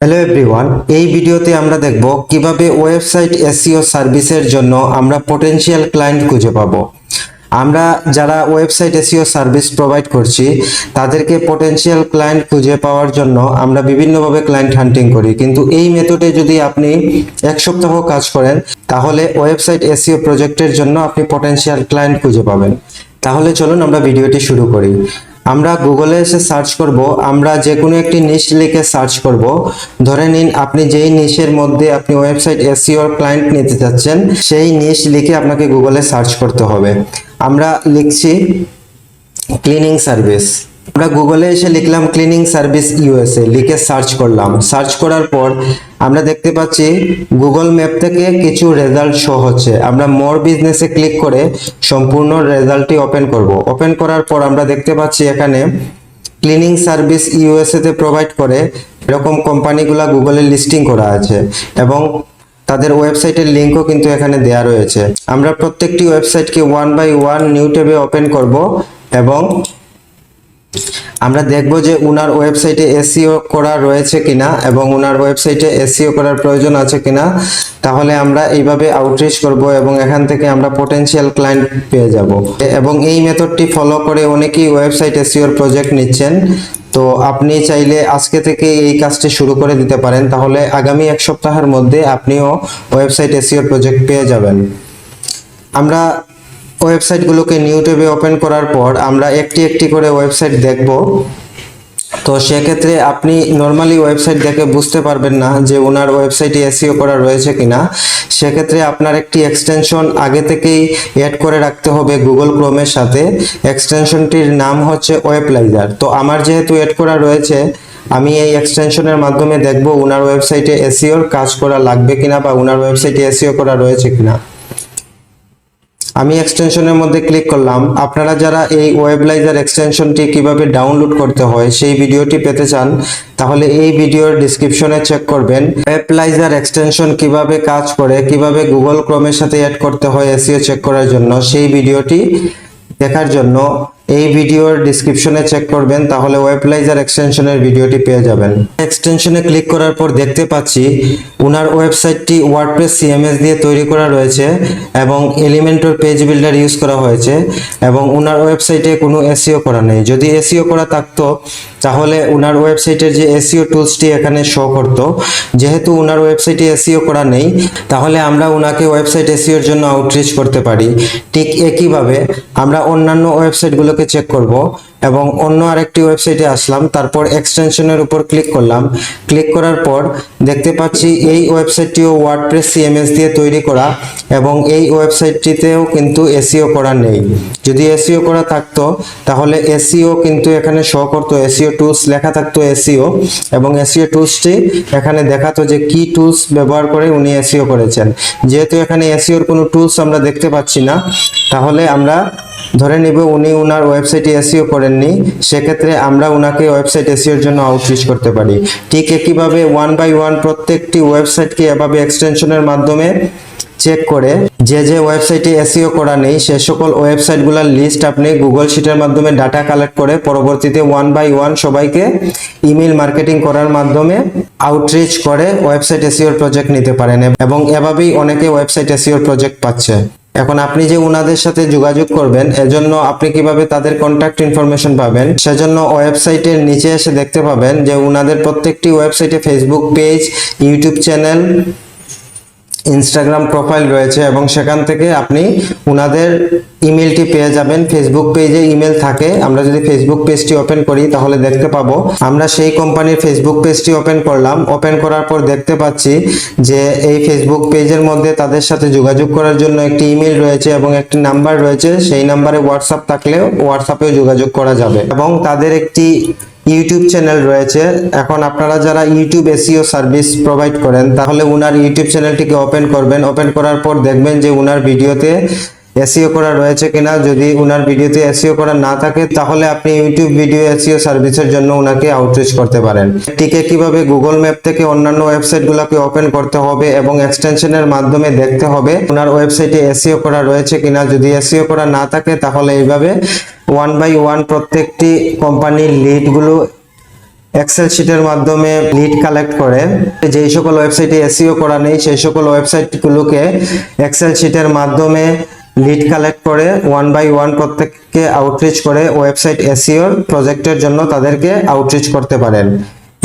Hello everyone এই ভিডিওতে আমরা দেখব কীভাবে ওয়েবসাইট এসইও সার্ভিসের জন্য আমরা পটেনশিয়াল ক্লায়েন্ট খুঁজে পাবো। আমরা যারা ওয়েবসাইট এসইও সার্ভিস প্রোভাইড করছি, তাদেরকে পটেনশিয়াল ক্লায়েন্ট খুঁজে পাওয়ার জন্য আমরা বিভিন্নভাবে ক্লায়েন্ট হান্টিং করি। কিন্তু এই মেথডে যদি আপনি এক সপ্তাহ কাজ করেন, তাহলে ওয়েবসাইট এসইও প্রজেক্টের জন্য আপনি পটেনশিয়াল ক্লায়েন্ট খুঁজে পাবেন। তাহলে চলুন আমরা ভিডিওটি শুরু করি। আমরা গুগলে এসে সার্চ করব, আমরা যে কোনো একটি নিশ লিখে সার্চ করব। ধরে নিন, আপনি যেই নিশের মধ্যে আপনি ওয়েবসাইট এসিওর ক্লায়েন্ট নিতে চাচ্ছেন, সেই নিশ লিখে আপনাকে গুগলে সার্চ করতে হবে। আমরা লিখছি ক্লিনিং সার্ভিস আমরা গুগলে এসে লিখলাম ক্লিনিং সার্ভিস ইউএসএ লিখে সার্চ করলাম। সার্চ করার পর আমরা দেখতে পাচ্ছি গুগল ম্যাপ থেকে কিছু রেজাল্ট শো হচ্ছে। আমরা মোর বিজনেসে ক্লিক করে সম্পূর্ণ রেজাল্টটি ওপেন করব। ওপেন করার পর আমরা দেখতে পাচ্ছি এখানে ক্লিনিং সার্ভিস ইউএসএ তে প্রোভাইড করে এরকম কোম্পানিগুলো গুগলে লিস্টিং করা আছে এবং তাদের ওয়েবসাইটের লিঙ্কও কিন্তু এখানে দেয়া রয়েছে। আমরা প্রত্যেকটি ওয়েবসাইটকে ওয়ান বাই ওয়ান নিউ ট্যাবে ওপেন করব এবং আমরা দেখব যে উনার ওয়েবসাইটে এসইও করা রয়েছে কিনা এবং উনার ওয়েবসাইটে এসইও করার প্রয়োজন আছে কিনা, তাহলে আমরা এইভাবে আউটরিচ করব এবং এখান থেকে আমরা পটেনশিয়াল ক্লায়েন্ট পেয়ে যাব। এবং এই মেথডটি ফলো করে অনেকেই ওয়েবসাইট এসইওর প্রজেক্ট নিচ্ছেন। তো আপনি চাইলে আজকে থেকে এই কাজটি শুরু করে দিতে পারেন, তাহলে আগামী এক সপ্তাহের মধ্যে আপনিও ওয়েবসাইট এসইওর প্রজেক্ট পেয়ে যাবেন। আমরা ওয়েবসাইটগুলোকে নিউ ট্যাবে ওপেন করার পর আমরা একটি একটি করে ওয়েবসাইট দেখব। তো সেক্ষেত্রে আপনি নর্মালি ওয়েবসাইট দেখে বুঝতে পারবেন না যে ওনার ওয়েবসাইটে এসইও করা রয়েছে কিনা। সেক্ষেত্রে আপনার একটি এক্সটেনশন আগে থেকেই অ্যাড করে রাখতে হবে গুগল ক্রোমের সাথে। এক্সটেনশনটির নাম হচ্ছে ওয়েবলাইজার তো আমার যেহেতু অ্যাড করা রয়েছে, আমি এই এক্সটেনশনের মাধ্যমে দেখব ওনার ওয়েবসাইটে এসইওর কাজ করা লাগবে কিনা বা ওনার ওয়েবসাইটে এসইও করা রয়েছে কিনা। আমি এক্সটেনশনের মধ্যে ক্লিক করলাম। আপনারা যারা এই ওয়েবলাইজার এক্সটেনশনটি কীভাবে ডাউনলোড করতে হয় সেই ভিডিওটি পেতে চান, তাহলে এই ভিডিওর ডিসক্রিপশনে চেক করবেন। ওয়েবলাইজার এক্সটেনশন কীভাবে কাজ করে, কীভাবে গুগল ক্রোমের সাথে অ্যাড করতে হয় এসিও চেক করার জন্য, সেই ভিডিওটি দেখার জন্য এই ভিডিওর ডিসক্রিপশনে চেক করবেন, তাহলে ওয়েবলাইজার এক্সটেনশনের ভিডিওটি পেয়ে যাবেন। এক্সটেনশনে ক্লিক করার পর দেখতে পাচ্ছি, উনার ওয়েবসাইটটি ওয়ার্ডপ্রেস সিএমএস দিয়ে তৈরি করা রয়েছে এবং এলিমেন্টর পেজ বিল্ডার ইউজ করা হয়েছে এবং উনার ওয়েবসাইটে কোনো এসইও করা নেই। যদি এসইও করা থাকতো, তাহলে উনার ওয়েবসাইটের যে এসইও টুলসটি এখানে শো করতো। যেহেতু উনার ওয়েবসাইটে এসইও করা নেই, তাহলে আমরা উনাকে ওয়েবসাইট এসইওর জন্য আউটরিচ করতে পারি। ঠিক একইভাবে আমরা অন্যান্য ওয়েবসাইটগুলোকে চেক করব। এবং অন্য আরেকটি ওয়েবসাইটে আসলাম, তারপর এক্সটেনশনের উপর ক্লিক করলাম। ক্লিক করার পর দেখতে পাচ্ছি এই ওয়েবসাইটটিও ওয়ার্ডপ্রেস সিএমএস দিয়ে তৈরি করা এবং এই ওয়েবসাইটটিতেও কিন্তু এসইও করা নেই। যদি এসইও করা থাকতো, তাহলে এসইও কিন্তু এখানে শো করতো। এসইও টুলস লেখা থাকতো এসইও এবং এসইও টুলসটি এখানে দেখাতো যে কি টুলস ব্যবহার করে উনি এসইও করেছেন। যেহেতু এখানে এসইওর কোনো টুলস আমরা দেখতে পাচ্ছি না, তাহলে আমরা ধরে নিব উনি ওনার ওয়েবসাইটে এসিও এসইও করেননি, সেক্ষেত্রে আমরা উনাকে ওয়েবসাইট এসইওর জন্য আউটরিচ করতে পারি। ঠিক একইভাবে ওয়ান বাই ওয়ান প্রত্যেকটি ওয়েবসাইটকে এভাবে এক্সটেনশনের মাধ্যমে চেক করে, যে যে ওয়েবসাইটে এসইও করা নেই, সে সকল ওয়েবসাইটগুলোর লিস্ট আপনি গুগল শিটের মাধ্যমে ডাটা কালেক্ট করে পরবর্তীতে ওয়ান বাই ওয়ান সবাইকে ইমেল মার্কেটিং করার মাধ্যমে আউটরিচ করে ওয়েবসাইট এসইওর প্রজেক্ট নিতে পারেন। এবং এভাবেই অনেকে ওয়েবসাইট এসইওর প্রজেক্ট পাচ্ছে। এখন আপনি যে ওনাদের সাথে যোগাযোগ করবেন, এজন্য আপনি কীভাবে তাদের কন্ট্যাক্ট ইনফরমেশন পাবেন, সেজন্য ওয়েবসাইটের নিচে এসে দেখতে পাবেন যে ওনাদের প্রত্যেকটি ওয়েবসাইটে Facebook page YouTube channel Instagram profile রয়েছে এবং সেখান থেকে আপনি ওনাদের ইমেলটি পেয়ে যাবেন। ফেসবুক পেজে ইমেল থাকে। আমরা যদি ফেসবুক পেজটি ওপেন করি, তাহলে দেখতে পাবো। আমরা সেই কোম্পানির ফেসবুক পেজটি ওপেন করলাম। ওপেন করার পর দেখতে পাচ্ছি যে এই ফেসবুক পেজের মধ্যে তাদের সাথে যোগাযোগ করার জন্য একটি ইমেল রয়েছে এবং একটি নাম্বার রয়েছে। সেই নাম্বারে হোয়াটসঅ্যাপ থাকলেও হোয়াটসঅ্যাপেও যোগাযোগ করা যাবে। এবং তাদের একটি ইউটিউব চ্যানেল রয়েছে। এখন আপনারা যারা ইউটিউব এসিও সার্ভিস প্রোভাইড করেন, তাহলে ওনার ইউটিউব চ্যানেলটিকে ওপেন করবেন। ওপেন করার পর দেখবেন যে ওনার ভিডিওতে এসইও করা রয়েছে কিনা, যদি উনার ভিডিওতে এসিও করা না থাকে, তাহলে আপনি ইউটিউব ভিডিও এসিও সার্ভিসের জন্য উনাকে আউটরিচ করতে পারেন। টিকে কীভাবে গুগল ম্যাপ থেকে অন্যান্য ওয়েবসাইটগুলোকে ওপেন করতে হবে এবং এক্সটেনশনের মাধ্যমে দেখতে হবে ওনার ওয়েবসাইটে এসিও করা রয়েছে কিনা, যদি এসিও করা না থাকে, তাহলে এইভাবে ওয়ান বাই ওয়ান প্রত্যেকটি কোম্পানির লিডগুলো এক্সেল শিটের মাধ্যমে লিড কালেক্ট করে। যেই সকল ওয়েবসাইটে এসইও করা নেই, সেই সকল ওয়েবসাইটগুলোকে এক্সেল শিটের মাধ্যমে লিড কালেক্ট করে ওয়ান বাই ওয়ান প্রত্যেককে আউটরিচ করে ওয়েবসাইট এসিওর প্রজেক্টের জন্য তাদেরকে আউটরিচ করতে পারেন।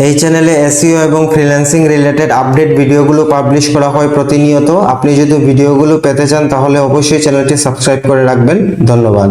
এই চ্যানেলে এসিও এবং ফ্রিল্যান্সিং রিলেটেড আপডেট ভিডিওগুলো পাবলিশ করা হয় প্রতিনিয়ত। আপনি যদি ভিডিওগুলো পেতে চান তাহলে অবশ্যই চ্যানেলটি সাবস্ক্রাইব করে রাখবেন। ধন্যবাদ।